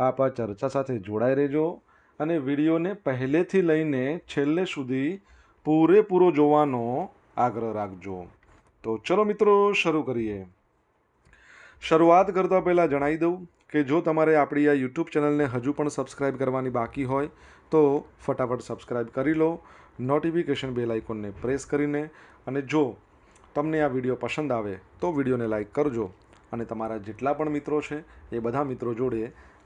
આપ આ ચર્ચા સાથે જોડાઈ રહેજો અને વિડીયોને પહેલેથી લઈને છેલ્લે સુધી પૂરેપૂરો જોવાનો આગ્રહ રાખજો. તો ચલો મિત્રો, શરૂ કરીએ. શરૂઆત કરતાં પહેલાં જણાવી દઉં કે જો તમારે આપણી આ યુટ્યુબ ચેનલને હજુ પણ સબસ્ક્રાઇબ કરવાની બાકી હોય, તો ફટાફટ સબસ્ક્રાઇબ કરી લો, નોટિફિકેશન બેલ આઇકોનને પ્રેસ કરીને અને જો તમને આ વીડિયો પસંદ આવે, તો વિડીયોને લાઇક કરજો અને તમારા જેટલા પણ મિત્રો છે, એ બધા મિત્રો જોડે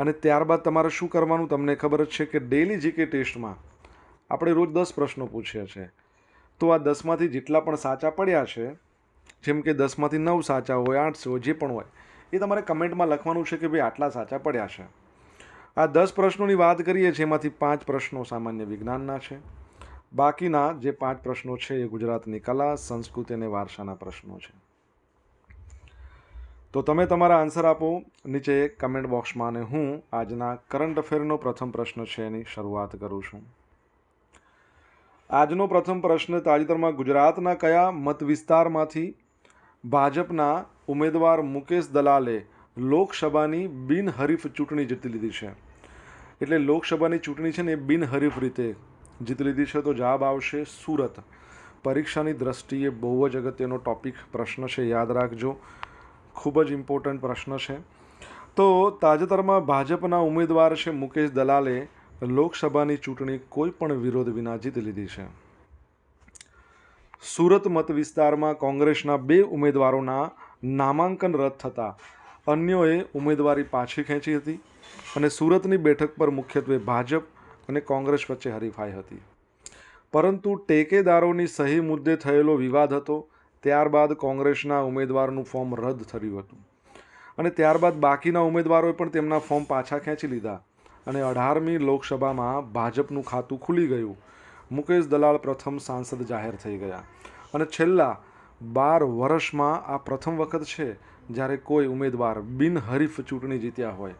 અને ત્યારબાદ તમારે શું કરવાનું? તમને ખબર જ છે કે ડેલી જીકે ટેસ્ટમાં આપણે રોજ દસ પ્રશ્નો પૂછીએ છીએ તો આ દસમાંથી જેટલા પણ સાચા પડ્યા છે, જેમ કે દસમાંથી નવ સાચા હોય, આઠ હોય, જે પણ હોય, એ તમારે કમેન્ટમાં લખવાનું છે કે ભાઈ આટલા સાચા પડ્યા છે. આ દસ પ્રશ્નોની વાત કરીએ છીએ એમાંથી પાંચ પ્રશ્નો સામાન્ય વિજ્ઞાનના છે. બાકીના જે પાંચ પ્રશ્નો છે એ ગુજરાતની કલા, સંસ્કૃતિ અને વારસાના પ્રશ્નો છે. તો તમે તમારા આન્સર આપો. નીચે કમેન્ટ બોક્સમાં અને હું આજના કરંટ અફેરનો પ્રથમ પ્રશ્ન છે એની શરૂઆત કરું છું. આજનો પ્રથમ પ્રશ્ન તાજેતરમાં ગુજરાતના કયા મત વિસ્તારમાંથી ભાજપના ઉમેદવાર મુકેશ દલાલે લોકસભાની બિનહરીફ ચૂંટણી જીતી લીધી છે? એટલે લોકસભાની ચૂંટણી છે ને એ બિનહરીફ રીતે જીતી લીધી છે, તો જવાબ આવશે સુરત. પરીક્ષાની દ્રષ્ટિએ બહુ જ અગત્યનો ટોપિક પ્રશ્ન છે, યાદ રાખજો. ખૂબ જ ઇમ્પોર્ટન્ટ પ્રશ્ન છે. તો તાજેતરમાં ભાજપના ઉમેદવાર છે મુકેશ દલાલે લોકસભાની ચૂંટણી કોઈ પણ વિરોધ વિના જીતી લીધી છે. સુરત મત વિસ્તારમાં કોંગ્રેસના બે ઉમેદવારોના નામાંકન રદ થતાં અન્યોએ ઉમેદવારી પાછી ખેંચી હતી અને સુરતની બેઠક પર મુખ્યત્વે ભાજપ અને કોંગ્રેસ વચ્ચે હરીફાઈ હતી. પરંતુ ટેકેદારોની સહી મુદ્દે થયેલો વિવાદ હતો. ત્યારબાદ કોંગ્રેસના ઉમેદવારનું ફોર્મ રદ થયું હતું. અને ત્યારબાદ બાકીના ઉમેદવારોએ પણ તેમના ફોર્મ પાછા ખેંચી લીધા અને અઢારમી લોકસભામાં ભાજપનું ખાતું ખુલી ગયું. મુકેશ દલાલ પ્રથમ સાંસદ જાહેર થઈ ગયા. અને છેલ્લા બાર વર્ષમાં આ પ્રથમ વખત છે જ્યારે કોઈ ઉમેદવાર બિનહરીફ ચૂંટણી જીત્યા હોય.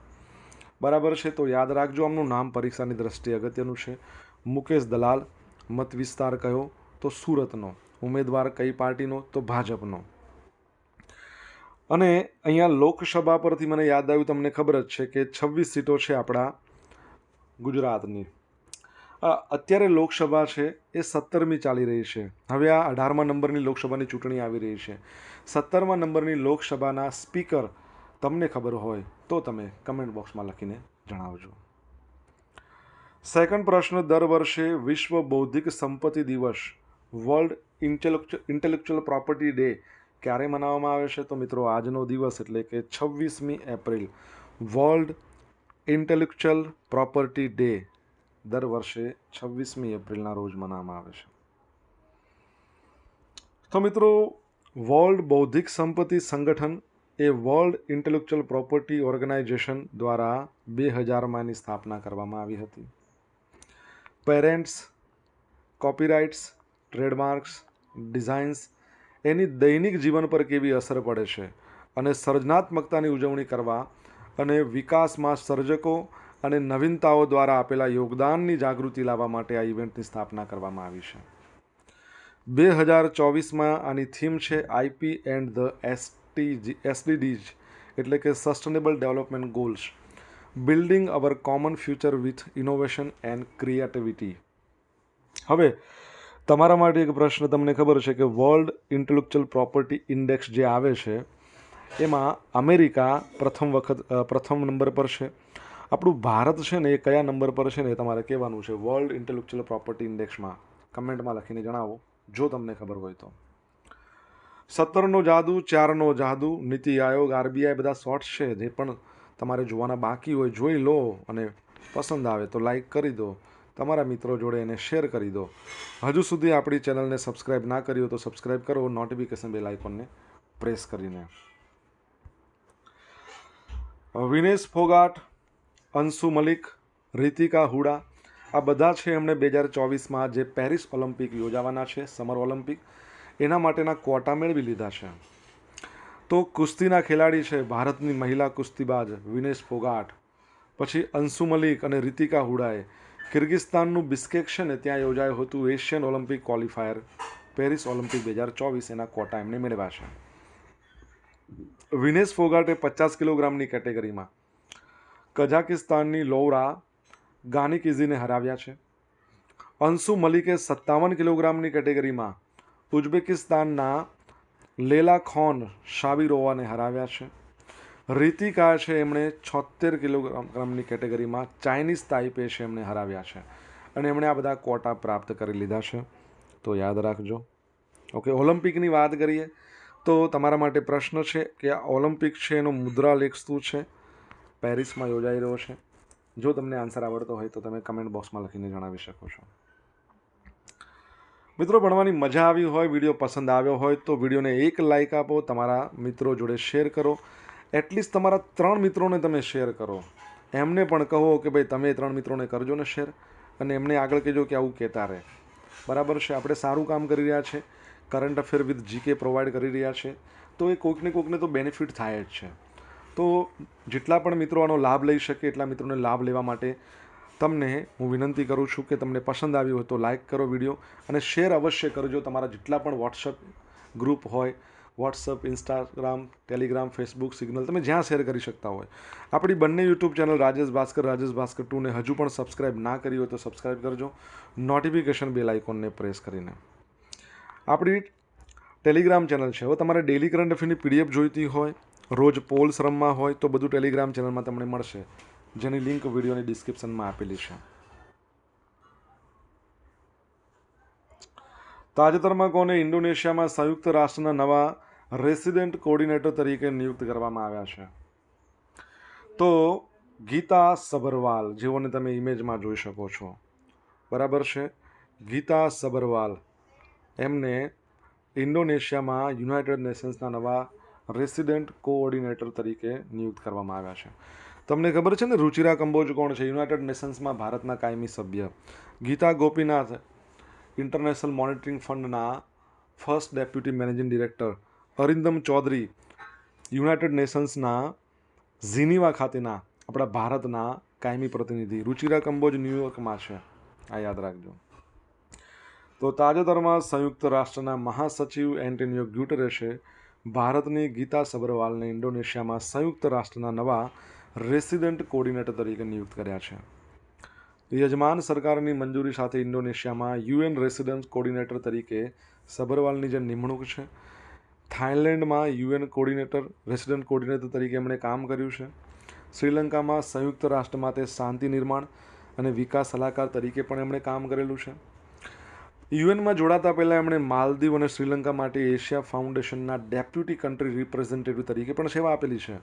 બરાબર છે, તો યાદ રાખજો, આમનું નામ પરીક્ષાની દ્રષ્ટિએ અગત્યનું છે. મુકેશ દલાલ મત વિસ્તાર કયો, તો સુરતનો. ઉમેદવાર કઈ પાર્ટીનો તો ભાજપનો. અને અહીંયા લોકસભા પરથી મને યાદ આવ્યું, તમને ખબર જ છે કે છવ્વીસ સીટો છે આપણા ગુજરાતની. અત્યારે લોકસભા છે એ સત્તરમી ચાલી રહી છે. હવે આ અઢારમા નંબરની લોકસભાની ચૂંટણી આવી રહી છે. સત્તરમા નંબરની લોકસભાના સ્પીકર તમને ખબર હોય તો તમે કમેન્ટ બોક્સમાં લખીને જણાવજો. સેકન્ડ પ્રશ્ન, દર વર્ષે વિશ્વ બૌદ્ધિક સંપત્તિ દિવસ, world intellectual intellectual property day ક્યારે મનાવવામાં આવે છે? તો મિત્રો, આજનો દિવસ એટલે કે છવ્વીસમી April world intellectual property day દર વર્ષે છવ્વીસમી એપ્રિલના રોજ મનાવવામાં આવે છે. તો મિત્રો વર્લ્ડ બૌદ્ધિક સંપત્તિ સંગઠન એ વર્લ્ડ ઇન્ટેલેક્ચુઅલ પ્રોપર્ટી ઓર્ગેનાઇઝેશન દ્વારા બે હજારમાં એની સ્થાપના કરવામાં આવી હતી. પેરેન્ટ્સ કોપીરાઇટ્સ ટ્રેડમાર્ક્સ ડિઝાઇન્સ, એની દૈનિક જીવન પર કેવી અસર પડે છે અને સર્જનાત્મકતાની ઉજવણી કરવા અને વિકાસમાં સર્જકો અને નવીનતાઓ દ્વારા આપેલા યોગદાનની જાગૃતિ લાવવા માટે આ ઇવેન્ટની સ્થાપના કરવામાં આવી છે. બે હજાર ચોવીસમાં આની થીમ છે IP and the ST SDGs એટલે કે sustainable development goals, building our common future with innovation and creativity. હવે તમારા માટે એક પ્રશ્ન તમને ખબર છે કે વર્લ્ડ ઇન્ટેલેક્ચુઅલ પ્રોપર્ટી ઇન્ડેક્સ જે આવે છે, એમાં અમેરિકા પ્રથમ વખત પ્રથમ નંબર પર છે. આપણું ભારત છે ને એ કયા નંબર પર છે ને એ તમારે કહેવાનું છે વર્લ્ડ ઇન્ટેલેક્ચ્યુઅલ પ્રોપર્ટી ઇન્ડેક્સમાં કમેન્ટમાં લખીને જણાવો, જો તમને ખબર હોય તો. સત્તરનો જાદુ, ચારનો જાદુ, નીતિ આયોગ, આરબીઆઈ બધા શોર્ટ્સ છે, જે પણ તમારે જોવાના બાકી હોય જોઈ લો અને પસંદ આવે તો લાઈક કરી દો. તમારા મિત્રો જોડે એને શેર કરી દો. હજુ સુધી આપણી ચેનલને સબસ્ક્રાઈબ ના કરી તો સબસ્ક્રાઈબ કરો. નોટિફિકેશન બેલ આઇકોનને પ્રેસ કરીને. વિનેશ ફોગાટ, અંશુ મલિક, રીતિકા હુડા, આ બધા છે એમણે બે હજાર ચોવીસમાં જે પેરિસ ઓલિમ્પિક યોજાવાના છે, સમર ઓલિમ્પિક. એના માટેના ક્વોટા મેળવી લીધા છે. તો કુસ્તીના ખેલાડી છે ભારતની મહિલા કુસ્તીબાજ વિનેશ ફોગાટ, પછી અંશુ મલિક અને રીતિકા હુડાએ કિર્ગિસ્તાનનું બિસ્કેક ત્યાં યોજાયું હતું Asian Olympic qualifier. Paris Olympic બે હજાર ચોવીસ એના કોટા એમને મેળવ્યા છે. વિનેશ ફોગાટે પચાસ કિલોગ્રામની કેટેગરીમાં કઝાકિસ્તાનની લૌરા ગાનિકિઝીને હરાવ્યા છે. અંશુ મલિકે સત્તાવન કિલોગ્રામની કેટેગરીમાં ઉઝબેકિસ્તાનના લેલા ખોન શાવિરોવાને હરાવ્યા છે. રીતિકા છે એમણે છોતેર કિલોગ્રામની કેટેગરીમાં ચાઇનીઝ તાઇપે છે એમણે હરાવ્યા છે. અને એમણે આ બધા કોટા પ્રાપ્ત કરી લીધા છે. તો યાદ રાખજો. ઓકે, ઓલિમ્પિકની વાત કરીએ તો તમારા માટે પ્રશ્ન છે કે આ ઓલિમ્પિક છે એનો મુદ્રા લેખ શું છે? પેરિસમાં યોજાઈ રહ્યો છે. જો તમને આન્સર આવડતો હોય તો તમે કમેન્ટ બોક્સમાં લખીને જણાવી શકો છો. મિત્રો, ભણવાની મજા આવી હોય, વીડિયો પસંદ આવ્યો હોય તો વિડીયોને એક લાઇક આપો, તમારા મિત્રો જોડે શેર કરો. એટલીસ્ટ તમારા ત્રણ મિત્રોને તમે શેર કરો. એમને પણ કહો કે ભાઈ તમે ત્રણ મિત્રોને કરજો ને શેર અને એમને આગળ કહેજો કે આવું કહેતા રહે. બરાબર છે, આપણે સારું કામ કરી રહ્યા છે. Current affair with GK provide કરી રહ્યા છે. તો એ કોઈકને કોઈકને તો બેનિફિટ થાય જ છે. તો જેટલા પણ મિત્રો આનો લાભ લઈ શકે એટલા મિત્રોને લાભ લેવા માટે તમને હું વિનંતી કરું છું કે તમને પસંદ આવ્યું હોય તો લાઇક કરો વીડિયો અને શેર અવશ્ય કરજો તમારા જેટલા પણ વોટ્સઅપ ગ્રુપ હોય WhatsApp, Instagram, Telegram, Facebook Signal તમે જ્યાં શેર કરી શકતા હોય. આપણી બંને યુટ્યુબ ચેનલ રાજેશ ભાસ્કર રાજેશ ભાસ્કર ટુને હજુ પણ સબસ્ક્રાઇબ ના કરી હોય તો સબસ્ક્રાઇબ કરજો. નોટિફિકેશન બેલ આઇકોનને પ્રેસ કરીને. આપણી ટેલિગ્રામ ચેનલ છે. હવે તમારે ડેલી કરંટ અફેરની પીડીએફ જોઈતી હોય, રોજ પોલ્સ રમવા હોય, તો બધું ટેલિગ્રામ ચેનલમાં તમને મળશે. જેની લિંક વિડીયોની ડિસ્ક્રિપ્શનમાં આપેલી છે. તાજેતરમાં કોને ઇન્ડોનેશિયામાં સંયુક્ત રાષ્ટ્રના નવા રેસિડેન્ટ કોર્ડિનેટર તરીકે નિયુક્ત કરવામાં આવ્યા છે. તો ગીતા સબરવાલ, જેઓને તમે ઇમેજમાં જોઈ શકો છો. બરાબર છે? ગીતા સબરવાલ, એમને ઇન્ડોનેશિયામાં યુનાઇટેડ નેશન્સના નવા રેસિડેન્ટ કોઓર્ડિનેટર તરીકે નિયુક્ત કરવામાં આવ્યા છે. તમને ખબર છે ને, રુચિરા કંબોજ કોણ છે? યુનાઇટેડ નેશન્સમાં ભારતના કાયમી સભ્ય. Gita Gopinath, international monitoring ફંડના first deputy managing director. Arindam Chaudhary United નેશન્સના Geneva ખાતેના આપણા ભારતના કાયમી પ્રતિનિધિ. રુચિરા કંબોજ ન્યુયોર્કમાં છે. આ યાદ રાખજો. તો તાજેતરમાં સંયુક્ત રાષ્ટ્રના મહાસચિવ એન્ટોનિયો ગ્યુટરેશે ભારતની ગીતા સબરવાલને ઇન્ડોનેશિયામાં સંયુક્ત રાષ્ટ્રના નવા રેસિડેન્ટ કોર્ડિનેટર તરીકે નિયુક્ત કર્યા છે. યજમાન સરકારની મંજૂરી સાથે ઇન્ડોનેશિયામાં યુએન રેસિડેન્ટ કોર્ડિનેટર તરીકે સબરવાલની જે નિમણૂક છે થાઇલેન્ડમાં યુએન કોર્ડિનેટર રેસિડેન્ટ કોર્ડિનેટર તરીકે એમણે કામ કર્યું છે. શ્રીલંકામાં સંયુક્ત રાષ્ટ્ર માટે શાંતિ નિર્માણ અને વિકાસ સલાહકાર તરીકે પણ એમણે કામ કરેલું છે. યુએનમાં જોડાતા પહેલાં એમણે માલદીવ અને શ્રીલંકા માટે એશિયા ફાઉન્ડેશનના ડેપ્યુટી કન્ટ્રી રિપ્રેઝેન્ટેટિવ તરીકે પણ સેવા આપેલી છે.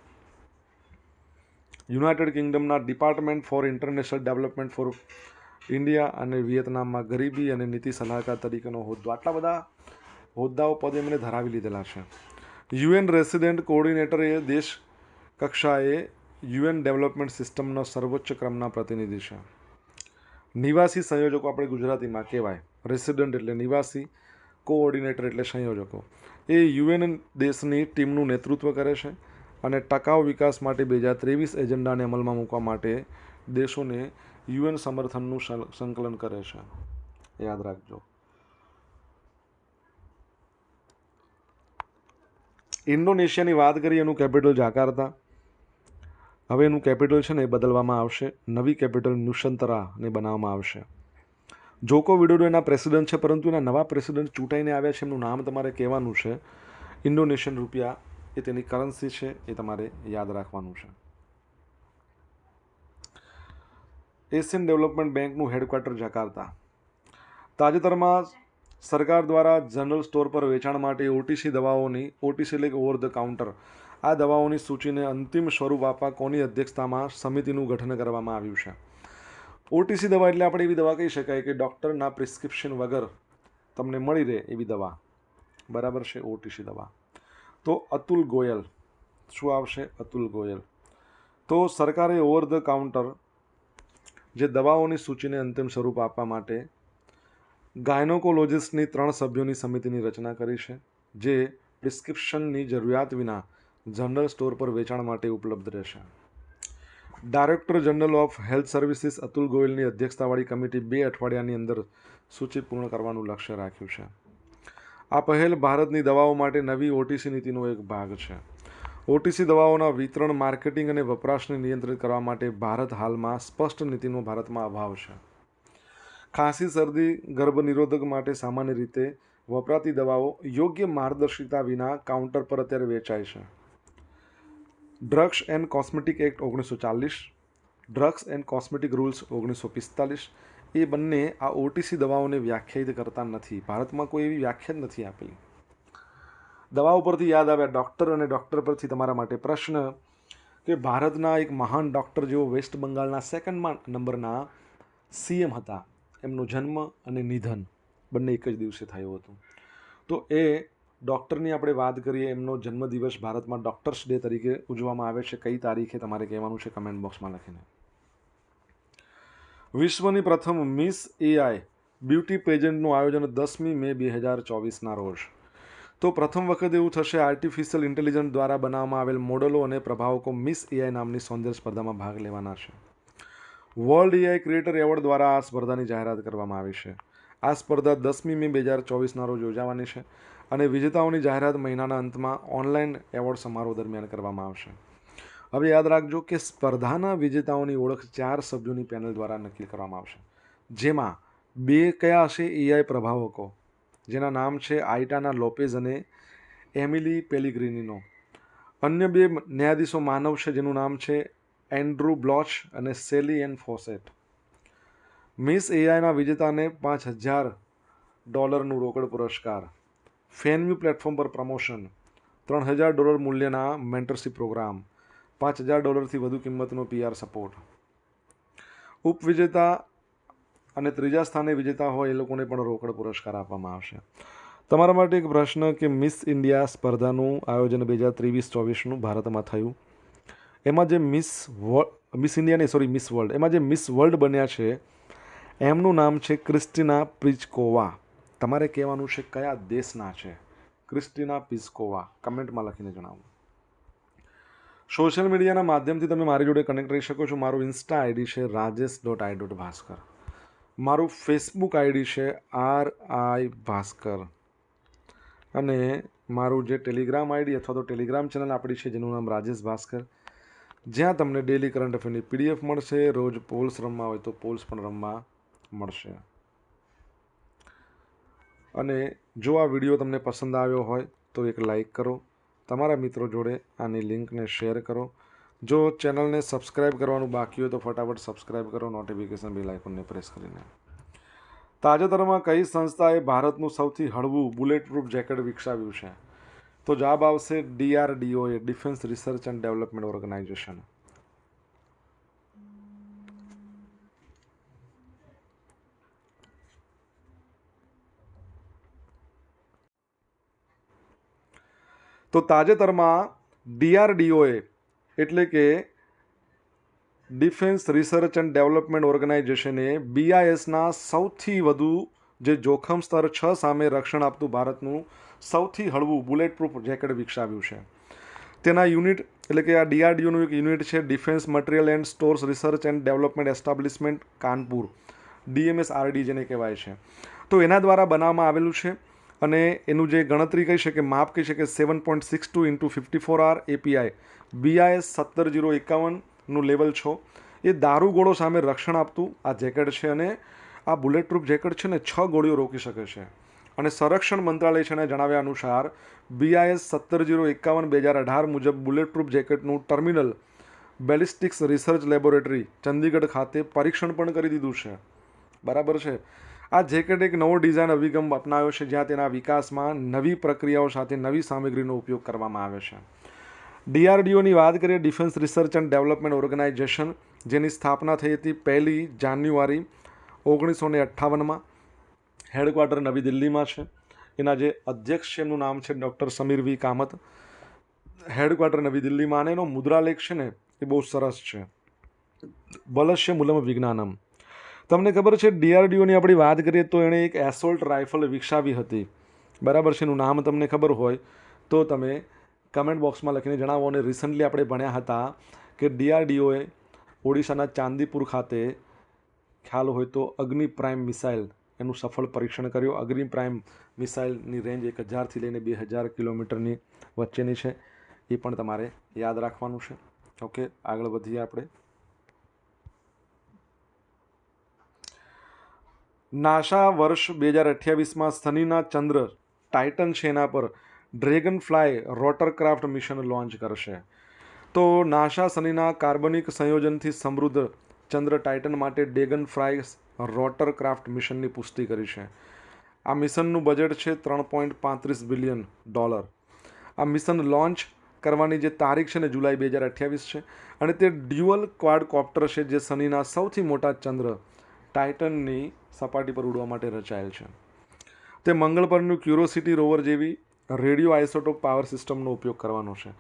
United કિંગડમના department for international development for India અને વિયેતનામમાં ગરીબી અને નીતિ સલાહકાર તરીકેનો હોદ્દો. આટલા બધા હોદ્દાઓ પદ એમણે ધરાવી લીધેલા છે. યુએન રેસિડેન્ટ કોઓર્ડિનેટર એ દેશ કક્ષાએ યુએન ડેવલપમેન્ટ સિસ્ટમનો સર્વોચ્ચ ક્રમના પ્રતિનિધિ છે. નિવાસી સંયોજકો આપણે ગુજરાતીમાં કહેવાય. રેસિડેન્ટ એટલે નિવાસી, કોઓર્ડિનેટર એટલે સંયોજકો. એ યુએન દેશની ટીમનું નેતૃત્વ કરે છે અને ટકાઉ વિકાસ માટે બે હજાર ત્રેવીસ એજન્ડાને અમલમાં મૂકવા માટે દેશોને યુએન સમર્થનનું સંકલન કરે છે. યાદ રાખજો. ઇન્ડોનેશિયાની વાત કરીએ, એનું કેપિટલ જાકાર્તા. હવે એનું કેપિટલ છે ને એ બદલવામાં આવશે. નવી કેપિટલ નુશંતરાને બનાવવામાં આવશે. જોકો વિડોડો એના પ્રેસિડન્ટ છે, પરંતુ એના નવા પ્રેસિડન્ટ ચૂંટાઈને આવ્યા છે, એમનું નામ તમારે કહેવાનું છે. ઇન્ડોનેશિયન રૂપિયા એ તેની કરન્સી છે, એ તમારે યાદ રાખવાનું છે. એશિયન ડેવલપમેન્ટ બેંકનું હેડક્વાર્ટર જકાર્તા. તાજેતરમાં સરકાર દ્વારા જનરલ સ્ટોર પર વેચાણ માટે ઓટીસી દવાઓની, ઓટીસી એટલે કે ઓવર ધ કાઉન્ટર. આ દવાઓની સૂચિને અંતિમ સ્વરૂપ આપવા કોની અધ્યક્ષતામાં સમિતિનું ગઠન કરવામાં આવ્યું છે? ઓટીસી દવા એટલે આપણે એવી દવા કહી શકાય કે ડૉક્ટરના પ્રિસ્ક્રિપ્શન વગર તમને મળી રહે એવી દવા. બરાબર છે ઓટીસી દવા. તો અતુલ ગોયલ. શું આવશે? અતુલ ગોયલ. તો સરકારે ઓવર ધ કાઉન્ટર જે દવાઓની સૂચિને અંતિમ સ્વરૂપ આપવા માટે ગાયનોકોલોજિસ્ટની ત્રણ સભ્યોની સમિતિની રચના કરી છે, જે પ્રિસ્ક્રિપ્શનની જરૂરિયાત વિના જનરલ સ્ટોર પર વેચાણ માટે ઉપલબ્ધ રહેશે. Director general of health services Atul ગોયલની અધ્યક્ષતાવાળી કમિટી બે અઠવાડિયાની અંદર સૂચિ પૂર્ણ કરવાનું લક્ષ્ય રાખ્યું છે. આ પહેલ ભારતની દવાઓ માટે નવી ઓટીસી નીતિનો એક ભાગ છે. ઓટીસી દવાઓના વિતરણ, માર્કેટિંગ અને વપરાશને નિયંત્રિત કરવા માટે ભારત હાલમાં સ્પષ્ટ નીતિનો ભારતમાં અભાવ છે. ખાંસી, શરદી, ગર્ભનિરોધક માટે સામાન્ય રીતે વપરાતી દવાઓ યોગ્ય માર્ગદર્શિતા વિના કાઉન્ટર પર અત્યારે વેચાય છે. ડ્રગ્સ એન્ડ કોસ્મેટિક એક્ટ ઓગણીસો ચાલીસ, ડ્રગ્સ એન્ડ કોસ્મેટિક રૂલ્સ ઓગણીસો પિસ્તાલીસ, એ બંને આ ઓટીસી દવાઓને વ્યાખ્યાયિત કરતા નથી. ભારતમાં કોઈ એવી વ્યાખ્યા જ નથી આપેલી. દવાઓ પરથી યાદ આવ્યા ડૉક્ટર અને ડૉક્ટર પરથી તમારા માટે પ્રશ્ન કે ભારતના એક મહાન ડૉક્ટર જેઓ વેસ્ટ બંગાળના સેકન્ડમાં નંબરના સીએમ હતા. એમનો જન્મ અને નિધન બંને એક જ દિવસે થયું હતું. તો એ ડૉક્ટરની આપણે વાત કરીએ, એમનો જન્મદિવસ ભારતમાં ડૉક્ટર્સ ડે તરીકે ઉજવવામાં આવે છે. કઈ તારીખે તમારે કહેવાનું છે? કમેન્ટ બોક્સમાં લખીને. વિશ્વની પ્રથમ મિસ એઆઈ બ્યુટી પેજન્ટનું આયોજન દસમી મે બે હજાર ચોવીસના રોજ. તો પ્રથમ વખત એવું થશે, આર્ટિફિશિયલ ઇન્ટેલિજન્સ દ્વારા બનાવવામાં આવેલ મોડલો અને પ્રભાવકો મિસ એઆઈ નામની સૌંદર્ય સ્પર્ધામાં ભાગ લેવાના છે. વર્લ્ડ એઆઈ ક્રિએટર એવોર્ડ દ્વારા આ સ્પર્ધાની જાહેરાત કરવામાં આવી છે. આ સ્પર્ધા દસમી મે બે હજાર ચોવીસના રોજ યોજાવાની છે અને વિજેતાઓની જાહેરાત મહિનાના અંતમાં ઓનલાઈન એવોર્ડ સમારોહ દરમિયાન કરવામાં આવશે. હવે યાદ રાખજો કે સ્પર્ધાના વિજેતાઓની ઓળખ ચાર સભ્યોની પેનલ દ્વારા નક્કી કરવામાં આવશે. જેમાં બે કયા હશે એઆઈ પ્રભાવકો, જેના નામ છે આઇટાના લોપેઝ અને એમિલી પેલિગ્રીનીનો. અન્ય બે ન્યાયાધીશો માનવ છે જેનું નામ છે એન્ડ્રુ બ્લોચ અને સેલી એન ફોસેટ. મિસ એઆઈના વિજેતાને પાંચ હજાર ડોલરનું રોકડ પુરસ્કાર. ફેનવ્યુ પ્લેટફોર્મ પર પ્રમોશન. ત્રણ હજાર ડોલર મૂલ્યના મેન્ટરશીપ પ્રોગ્રામ. પાંચ હજાર ડોલરથી વધુ કિંમતનો પીઆર સપોર્ટ. ઉપવિજેતા અને ત્રીજા સ્થાને વિજેતા હોય એ લોકોને પણ રોકડ પુરસ્કાર આપવામાં આવશે. તમારા માટે એક પ્રશ્ન કે મિસ ઇન્ડિયા સ્પર્ધાનું આયોજન બે હજાર ત્રેવીસ ચોવીસનું ભારતમાં થયું? એમાં જે મિસ વર્લ્ડ મિસ ઇન્ડિયા નહીં સોરી મિસ વર્લ્ડ એમાં જે મિસ વર્લ્ડ બન્યા છે, એમનું નામ છે ક્રિસ્ટિના પ્રિચકોવા તમારે કહેવાનું છે કયા દેશના છે? ક્રિસ્ટિના પિસ્કોવા કમેન્ટમાં લખીને જણાવો. સોશિયલ મીડિયાના માધ્યમથી તમે મારી જોડે કનેક્ટ રહી શકો છો. મારું ઇન્સ્ટા આઈડી છે Rajesh dot I dot Bhaskar મારું ફેસબુક આઈડી છે આર આઈ ભાસ્કર અને મારું જે ટેલિગ્રામ આઈડી અથવા તો ટેલિગ્રામ ચેનલ આપણી છે, જેનું નામ રાજેશ ભાસ્કર જ્યાં તમને ડેલી કરંટ અફેરની પીડીએફ મળશે, રોજ પોલ્સ રમવા હોય તો પોલ્સ પણ રમવા મળશે. અને જો આ વીડિયો તમને પસંદ આવ્યો હોય, તો એક લાઈક કરો. તમારા મિત્રો જોડે આની લિંકને શેર કરો. જો ચેનલને સબસ્ક્રાઇબ કરવાનું બાકી હોય તો ફટાફટ સબસ્ક્રાઇબ કરો નોટિફિકેશન બેલ આઇકોનને પ્રેસ કરીને. તાજેતરમાં કઈ સંસ્થાએ ભારતનું સૌથી હળવું બુલેટ પ્રૂફ જેકેટ વિકસાવ્યું છે? તો જવાબ આવશે ડીઆરડીઓએ defence research and development organisation તો તાજેતરમાં ડીઆરડીઓએ, એટલે કે ડિફેન્સ રિસર્ચ એન્ડ ડેવલપમેન્ટ ઓર્ગેનાઇઝેશને બીઆઈએસના સૌથી વધુ જે જોખમ સ્તર છ સામે રક્ષણ આપતું ભારતનું સૌથી હળવું બુલેટ પ્રૂફ જેકેટ વિકસાવ્યું છે. તેના યુનિટ, એટલે કે આ ડીઆરડીઓનું એક યુનિટ છે, defence material and stores research and development establishment, Kanpur. DMS RD જેને કહેવાય છે. તો એના દ્વારા બનાવવામાં આવેલું છે અને એનું જે ગણતરી કહી શકે, માપ કહી શકે, seven point six two into fifty four R API. BIS સત્તર જીરો એકાવનનું લેવલ છો. એ દારૂગોળો સામે રક્ષણ આપતું આ જેકેટ છે અને આ બુલેટ પ્રૂફ જેકેટ છે ને છ ગોળીઓ રોકી શકે છે. અને સંરક્ષણ મંત્રાલય છે જણાવ્યા અનુસાર બીઆઈએસ સત્તર જીરો એકાવન બે હજાર અઢાર મુજબ bullet proof જેકેટનું terminal ballistics research laboratory Chandigarh ખાતે પરીક્ષણ પણ કરી દીધું છે. બરાબર છે. આ જેકેટ એક નવો ડિઝાઇન અભિગમ અપનાવ્યો છે, જ્યાં તેના વિકાસમાં નવી પ્રક્રિયાઓ સાથે નવી સામગ્રીનો ઉપયોગ કરવામાં આવે છે. ડીઆરડીઓની વાત કરીએ, defence research and development organisation, જેની સ્થાપના થઈ હતી પહેલી જાન્યુઆરી ઓગણીસો ને અઠ્ઠાવનમાં. હેડક્વાર્ટર નવી દિલ્હીમાં છે. એના જે અધ્યક્ષ છે, એમનું નામ છે doctor Samir V. Kamat. Headquarter નવી દિલ્હીમાં અને એનો મુદ્રાલેખ છે ને, એ બહુ સરસ છે. બલશ્ય મૂલમ વિજ્ઞાનમ. તમને ખબર છે, ડીઆરડીઓની આપણી વાત કરીએ તો એણે એક એસોલ્ટ રાઇફલ વિકસાવી હતી. બરાબર છે, એનું નામ તમને ખબર હોય તો તમે કમેન્ટ બોક્સમાં લખીને જણાવો અને રિસન્ટલી આપણે ભણ્યા હતા કે ડીઆરડીઓએ ઓડિશાના ચાંદીપુર ખાતે, ખ્યાલ હોય તો, અગ્નિ પ્રાઇમ મિસાઇલ એનું સફળ પરીક્ષણ કર્યું. અગ્નિ પ્રાઇમ મિસાઇલની રેન્જ એક હજારથી લઈને બે હજાર કિલોમીટરની વચ્ચેની છે. એ પણ તમારે યાદ રાખવાનું છે. ઓકે, આગળ વધીએ આપણે. નાસા વર્ષ બે હજાર અઠ્યાવીસમાં શનિના ચંદ્ર ટાઇટન સેના પર dragon fly rotorcraft mission launch કરશે. તો નાસા શનિના કાર્બનિક સંયોજનથી સમૃદ્ધ ચંદ્ર ટાઇટન માટે ડ્રેગન ફ્લાય રોટરક્રાફ્ટ મિશનની પુષ્ટિ કરી છે. આ મિશનનું બજેટ છે ત્રણ પોઈન્ટ પાંત્રીસ બિલિયન ડોલર. આ મિશન લોન્ચ કરવાની જે તારીખ છે ને જુલાઈ બે હજાર અઠ્યાવીસ છે અને તે ડ્યુઅલ ક્વાડ કોપ્ટર છે જે શનિના સૌથી મોટા ચંદ્ર ટાઇટનની સપાટી પર ઉડવા માટે રચાયેલ છે. તે મંગળ પરનું ક્યુરોસિટી રોવર જેવી રેડિયો આઇસોટોપ પાવર સિસ્ટમનો ઉપયોગ કરવાનો છે.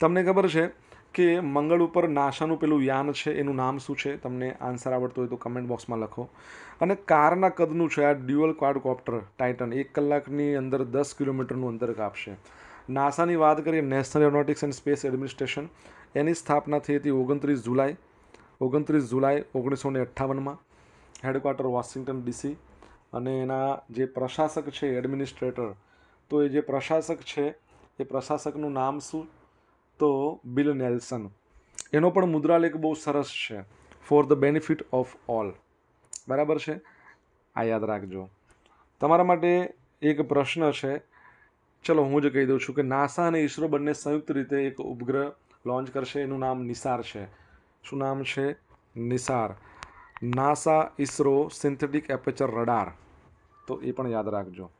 તમને ખબર છે કે મંગળ ઉપર નાસાનું પેલું યાન છે, એનું નામ શું છે? તમને આન્સર આવડતો હોય તો કમેન્ટ બોક્સમાં લખો. અને કારના કદનું છે આ ડ્યુઅલ ક્વાડકોપ્ટર ટાઇટન એક કલાકની અંદર દસ કિલોમીટરનું અંતર કાપશે. નાસાની વાત કરીએ National Aeronautics and Space Administration એની સ્થાપના થઈ હતી ઓગણત્રીસ જુલાઈ. ઓગણત્રીસ જુલાઈ ઓગણીસો ને અઠ્ઠાવનમાં હેડક્વાર્ટર વોશિંગ્ટન ડીસી અને એના જે પ્રશાસક છે એડમિનિસ્ટ્રેટર તો એ જે પ્રશાસક છે, એ પ્રશાસકનું નામ શું? તો બિલ નેલ્સન એનો પણ મુદ્રાલેખ બહુ સરસ છે. For the benefit of all બરાબર છે? આ યાદ રાખજો. તમારા માટે એક પ્રશ્ન છે. ચલો, હું જ કહી દઉં છું કે નાસા અને ઈસરો બંને સંયુક્ત રીતે એક ઉપગ્રહ લોન્ચ કરશે. એનું નામ નિસાર છે. શું નામ છે? NISAR. NASA ISRO synthetic aperture radar તો એ પણ યાદ રાખજો.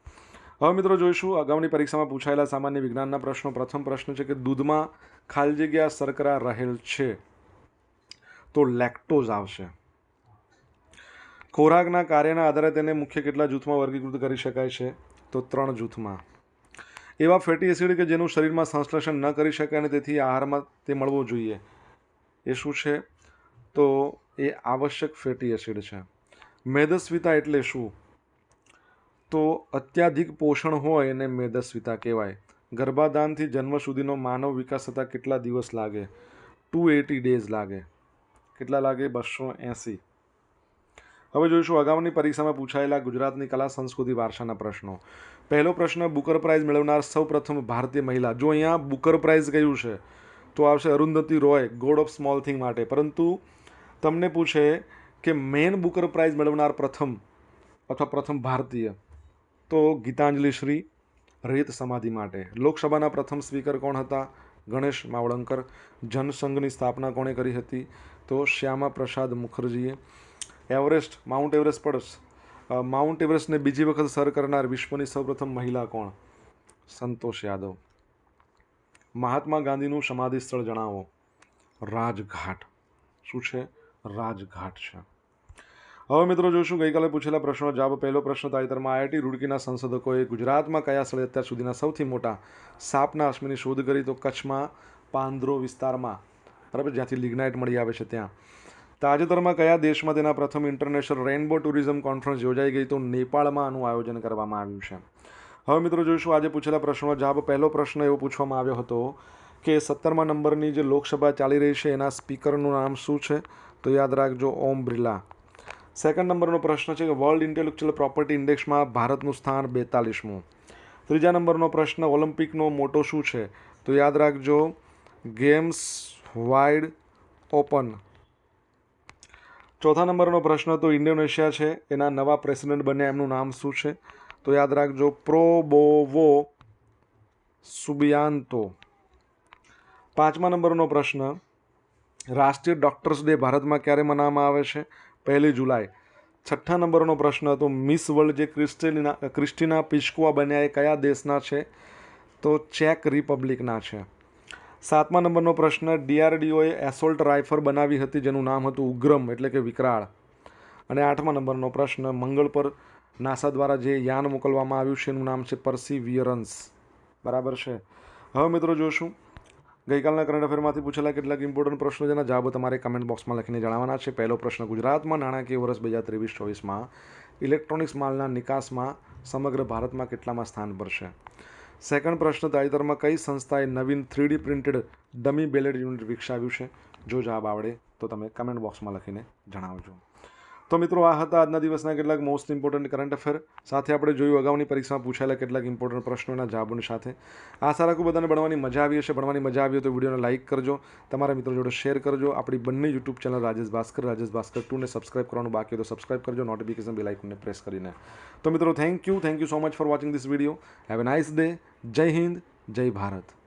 હવે મિત્રો જોઈશું, અગાઉની પરીક્ષામાં પૂછાયેલા સામાન્ય વિજ્ઞાનના પ્રશ્નો. પ્રથમ પ્રશ્ન છે કે દૂધમાં ખાલી જગ્યા શર્કરા રહેલ છે તો લેક્ટોઝ આવશે. ખોરાકના કાર્યના આધારે તેને મુખ્ય કેટલા જૂથમાં વર્ગીકૃત કરી શકાય છે? તો ત્રણ જૂથમાં. એવા ફેટી એસિડ કે જેનું શરીરમાં સંશ્લેષણ ન કરી શકાય અને તેથી આહારમાં તે મળવો જોઈએ. એ શું છે? તો એ આવશ્યક ફેટી એસિડ છે. મેદસ્વિતા એટલે શું? તો અત્યાધિક પોષણ હોય એને મેદસ્વિતા કહેવાય. ગર્ભાધાનથી જન્મ સુધીનો માનવ વિકાસ થતાં કેટલા દિવસ લાગે? ટુ એટી ડેઝ લાગે. કેટલા લાગે? બસો એંસી. હવે જોઈશું અગાઉની પરીક્ષામાં પૂછાયેલા ગુજરાતની કલા, સંસ્કૃતિ, વારસાના પ્રશ્નો. પહેલો પ્રશ્ન, બુકર પ્રાઇઝ મેળવનાર સૌપ્રથમ ભારતીય મહિલા. જો અહીંયા બુકર પ્રાઇઝ કયું છે, તો આવશે Arundhati Roy God of Small Thing માટે. પરંતુ તમને પૂછે કે મેન બુકર પ્રાઇઝ મેળવનાર પ્રથમ અથવા પ્રથમ ભારતીય તો ગીતાંજલિ શ્રી રેત સમાધિ માટે. લોકસભાના પ્રથમ સ્પીકર કોણ હતા? ગણેશ માવળંકર. જનસંઘની સ્થાપના કોણે કરી હતી? તો શ્યામા પ્રસાદ મુખર્જીએ. એવરેસ્ટ, માઉન્ટ એવરેસ્ટ પર માઉન્ટ એવરેસ્ટને બીજી વખત સર કરનાર વિશ્વની સૌપ્રથમ મહિલા કોણ? સંતોષ યાદવ. મહાત્મા ગાંધીનું સમાધિ સ્થળ જણાવો. રાજઘાટ. શું છે? રાજઘાટ છે. હવે મિત્રો જોઈશું, ગઈકાલે પૂછેલા પ્રશ્નો જવાબ. પહેલો પ્રશ્ન, તાજેતરમાં આઈઆઈટી રૂડકીના સંશોધકોએ ગુજરાતમાં કયા સ્થળે અત્યાર સુધીના સૌથી મોટા સાપના અશ્મિની શોધ કરી? તો કચ્છમાં, પાંદરો વિસ્તારમાં. બરાબર, જ્યાંથી લિગ્નાઇટ મળી આવે છે ત્યાં. તાજેતરમાં કયા દેશમાં તેના પ્રથમ ઇન્ટરનેશનલ રેઇનબો ટુરિઝમ કોન્ફરન્સ યોજાઈ ગઈ? તો નેપાળમાં આનું આયોજન કરવામાં આવ્યું છે. હવે મિત્રો જોઈશું, આજે પૂછેલા પ્રશ્નો જવાબ. પહેલો પ્રશ્ન એવો પૂછવામાં આવ્યો હતો કે સત્તરમા નંબરની જે લોકસભા ચાલી રહી છે, એના સ્પીકરનું નામ શું છે? તો યાદ રાખજો, ઓમ બિરલા. સેકન્ડ નંબરનો પ્રશ્ન છે કે વર્લ્ડ ઇન્ટેલેક્ચ્યુઅલ પ્રોપર્ટી ઇન્ડેક્સમાં ભારતનું સ્થાન બેતાલીસમું. ત્રીજા નંબરનો પ્રશ્ન ઓલિમ્પિકનો મોટો શું છે? તો યાદ રાખજો ગેમ્સ વાઇડ ઓપન ચોથા નંબરનો પ્રશ્ન તો ઇન્ડોનેશિયા છે, એના નવા પ્રેસિડેન્ટ બન્યા, એમનું નામ શું છે? તો યાદ રાખજો પ્રોબોવો સુબિયાન્તો પાંચમા નંબરનો પ્રશ્ન, રાષ્ટ્રીય ડૉક્ટર્સ ડે ભારતમાં ક્યારે મનાવવામાં આવે છે? પહેલી જુલાઈ. છઠ્ઠા નંબરનો પ્રશ્ન હતો, મિસ વર્લ્ડ જે ક્રિસ્ટિના ક્રિસ્ટિના પિસ્કુઆ બન્યા એ કયા દેશના છે? તો ચેક રિપબ્લિકના છે. સાતમા નંબરનો પ્રશ્ન, ડીઆરડીઓએ એસોલ્ટ રાઇફલ બનાવી હતી જેનું નામ હતું ઉગ્રમ એટલે કે વિકરાળ. અને આઠમા નંબરનો પ્રશ્ન, મંગળ પર નાસા દ્વારા જે યાન મોકલવામાં આવ્યું છે એનું નામ છે પરસીવિયરન્સ. બરાબર છે. હવે મિત્રો જોશું ગઈકાલના કરંટ અફેરમાંથી પૂછેલા કેટલાક ઇમ્પોર્ટન્ટ પ્રશ્નો જેના જવાબો તમારે કમેન્ટ બોક્સમાં લખીને જણાવવાના છે. પહેલો પ્રશ્ન, ગુજરાતમાં નાણાકીય વર્ષ બે હજાર ત્રેવીસ, ચોવીસમાં ઇલેક્ટ્રોનિક્સ માલના નિકાસમાં સમગ્ર ભારતમાં કેટલામાં સ્થાન પર છે સેકન્ડ પ્રશ્ન, તાજેતરમાં કઈ સંસ્થાએ નવીન three D printed dummy ballot unit વિકસાવ્યું છે? જો જવાબ આવડે તો તમે કમેન્ટ બોક્સમાં લખીને જણાવજો. તો મિત્રો, આ હતા આજના દિવસના કેટલાક મોસ્ટ ઇમ્પોર્ટન્ટ કરંટ અફેર સાથે આપણે જોયું, અગાઉની પરીક્ષામાં પૂછાયેલા કેટલાક ઇમ્પોર્ટન્ટ પ્રશ્નોના જવાબોની સાથે. આશા રાખું બધાને ભણવાની મજા આવી હશે. ભણવાની મજા આવી હોય તો વિડીયોને લાઇક કરજો. તમારા મિત્રો જોડે શેર કરજો. આપણી બંને યુટ્યુબ ચેનલ રાજેશ ભાસ્કર રાજેશ ભાસ્કર ટુને સબસ્ક્રાઇબ કરવાનું બાકી તો સબસ્ક્રાઇબ કરજો. નોટિફિકેશન બેલ આઇકનને પ્રેસ કરીને. તો મિત્રો thank you thank you so much for watching this video have a nice day Jai Hind Jai Bharat